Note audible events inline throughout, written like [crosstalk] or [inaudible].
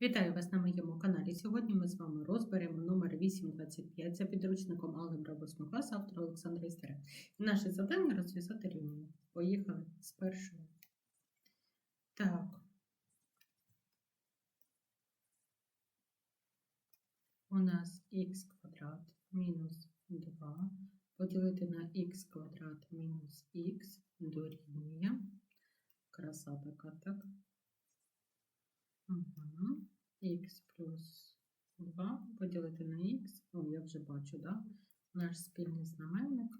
Вітаю вас на моєму каналі. Сьогодні ми з вами розберемо номер 825 за підручником Алгебра 8 класу автора Олександра Істера. Наше завдання розв'язати рівняння. Поїхали з першого. Так. У нас х квадрат мінус 2 поділити на х квадрат мінус х дорівнює. Краса така, так? Угу. Х плюс 2 поділити на х. О, я вже бачу, да? Наш спільний знаменник.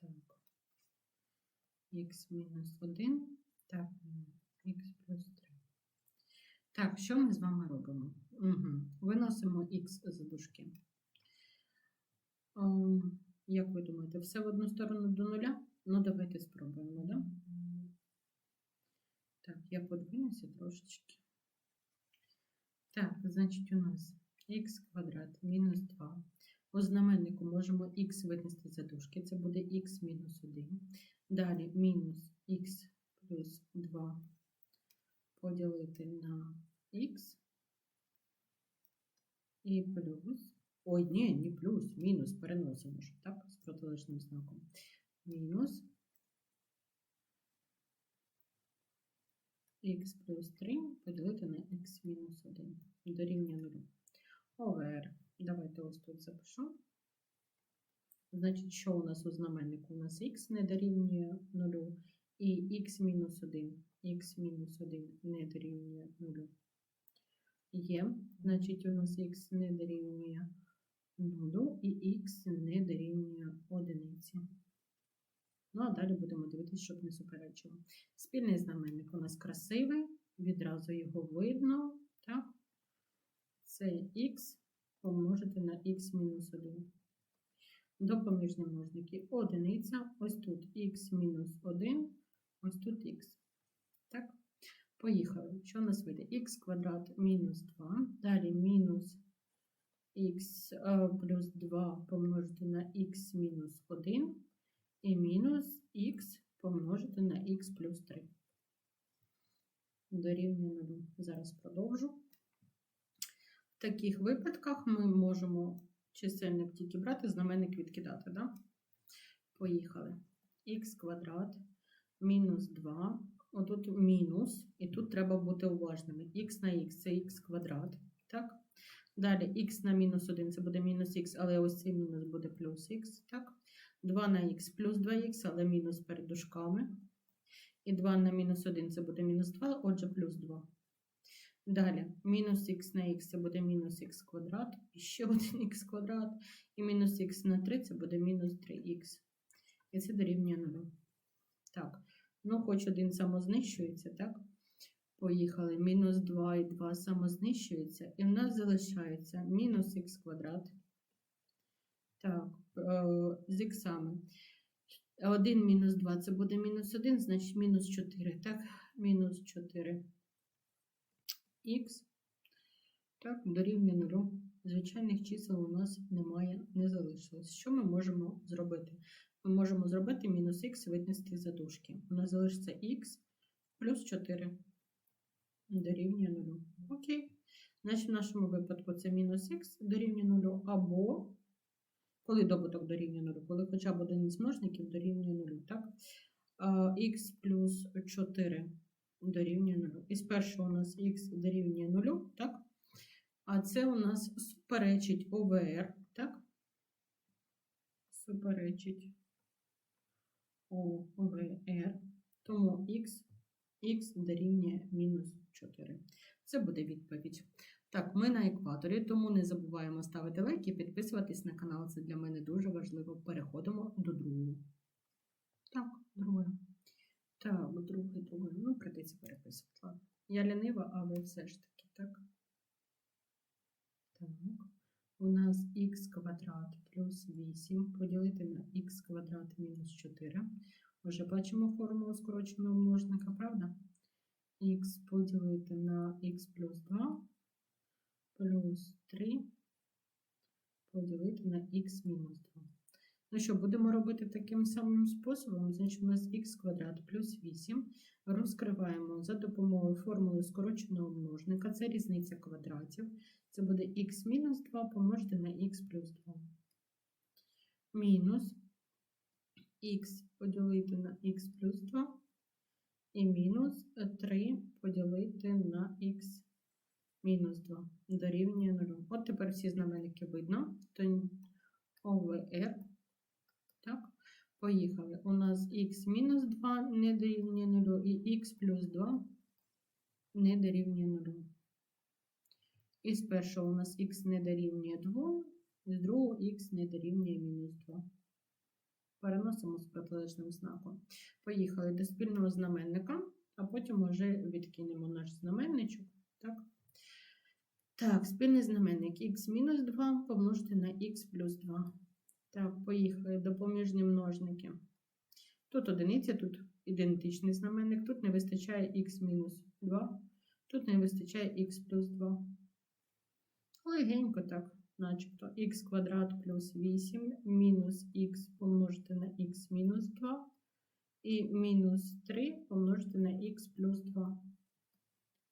Так. Х мінус 1. Так, х плюс 3. Так, що ми з вами робимо? Угу. Виносимо х за дужки. Як ви думаєте, все в одну сторону до нуля? Ну, давайте спробуємо, да? Так, я подвинуся трошечки. Так, значить, у нас х квадрат мінус 2. У знаменнику можемо х винести за дужки. Це буде х мінус 1. Далі мінус х плюс 2 поділити на х. І плюс. Ой, ні, не плюс, мінус. Переносимо ж, так, протилежним знаком. Мінус х плюс 3 поділити на х мінус 1 дорівнює 0. ОВР. Давайте ось тут запишу. Значить, що у нас у знаменнику? У нас х не дорівнює 0 і х мінус 1. х мінус 1 не дорівнює 0. Є. Значить, у нас х не дорівнює 0 і х не дорівнює 1. Ну, а далі будемо дивитися, щоб не суперечило. Спільний знаменник у нас красивий, відразу його видно. Так? Це х помножити на х мінус 1. Допоміжні множники одиниця. Ось тут х мінус 1, ось тут х. Так? Поїхали. Що у нас вийде? х квадрат мінус 2. Далі мінус х плюс 2 помножити на х мінус 1 і мінус х помножити на х плюс 3. Дорівнює 0. Зараз продовжу. В таких випадках ми можемо чисельник тільки брати, знаменник відкидати. Да? Поїхали. х квадрат мінус 2. Отут мінус, і тут треба бути уважними. х на х це х квадрат. Так? Далі х на мінус 1 це буде мінус х, але ось цей мінус буде плюс х. Так? 2 на х плюс 2х, але мінус перед дужками. І 2 на мінус 1 це буде мінус 2, отже, плюс 2. Далі, мінус х на х це буде мінус х квадрат, і ще один [laughs] х квадрат, і мінус х на 3 це буде мінус 3х. І це дорівнює 0. Так, ну хоч один самознищується, так? Поїхали. Мінус 2 і 2 самознищується, і в нас залишається мінус х квадрат. Так, з іксами. 1 мінус 2 це буде мінус 1, значить мінус 4. Так, мінус 4 х. Так, дорівнює 0. Звичайних чисел у нас немає, не залишилось. Що ми можемо зробити? Ми можемо зробити мінус х винести за дужки. У нас залишиться х плюс 4 дорівнює 0. Окей. Значить, в нашому випадку це мінус х дорівнює 0 або коли добуток дорівнює 0, коли хоча б один із множників дорівнює 0, так? х плюс 4 дорівнює 0. І спершу у нас х дорівнює 0, так? А це у нас суперечить ОВР, так? Суперечить ОВР, тому х, х дорівнює мінус 4. Це буде відповідь. Так, ми на екваторі, тому не забуваємо ставити лайк і підписуватись на канал. Це для мене дуже важливо. Переходимо до другого. Так, друге. Так, друге, друге. Ну, прийдеться переписувати. Ладно. Я лінива, але все ж таки, так. Так. У нас х квадрат плюс 8 поділити на х квадрат мінус 4. Вже бачимо формулу скороченого множника, правда? х поділити на х плюс 2 плюс 3 поділити на х мінус 2. Ну що, будемо робити таким самим способом. Значить, у нас х квадрат плюс 8. Розкриваємо за допомогою формули скороченого множника. Це різниця квадратів. Це буде х мінус 2 помножити на х плюс 2. Мінус х поділити на х плюс 2. І мінус 3 поділити на х мінус 2 дорівнює 0. От тепер всі знаменники видно. То ОВР. Так, поїхали. У нас х мінус 2 не дорівнює 0 і х плюс 2 не дорівнює 0. І з першого у нас х не дорівнює 2, і з другого х не дорівнює мінус 2. Переносимо з протилежним знаком. Поїхали до спільного знаменника, а потім вже відкинемо наш знаменничок. Так, так спільний знаменник х мінус 2 помножити на х плюс 2. Так, поїхали допоміжні множники. Тут одиниця, тут ідентичний знаменник, тут не вистачає х мінус 2, тут не вистачає х плюс 2. Легенько так, начебто х квадрат плюс 8 мінус х помножити на х мінус 2 і мінус 3 помножити на х плюс 2.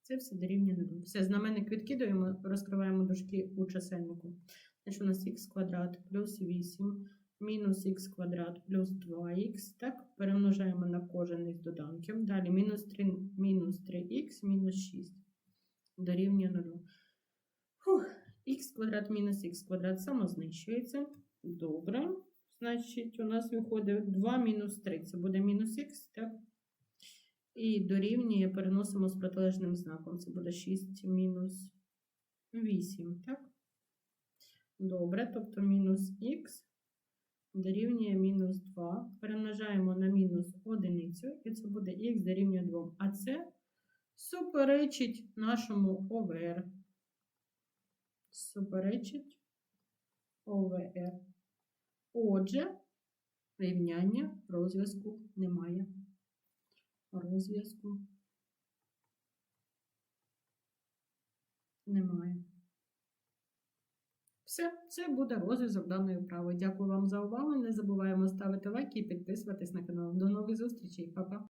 Це все дорівнює 0. Все, знаменник відкидуємо, розкриваємо дужки у чисельнику. Значить, у нас х квадрат плюс 8 мінус х квадрат плюс 2х. Так, перемножаємо на кожен із доданків. Далі мінус 3 мінус 3х мінус 6 дорівнює 0. Фух, х квадрат мінус х квадрат самознищується. Добре. Значить, у нас виходить 2 мінус 3. Це буде мінус х, так? І дорівнює переносимо з протилежним знаком. Це буде 6 мінус 8, так? Добре, тобто мінус х дорівнює мінус 2. Перемножаємо на мінус одиницю, і це буде х дорівнює 2. А це суперечить нашому ОВР. Суперечить ОВР. Отже, рівняння розв'язку немає. Розв'язку немає. Все, це буде розв'язок даної вправи. Дякую вам за увагу. Не забуваємо ставити лайки і підписуватись на канал. До нових зустрічей, Па-па!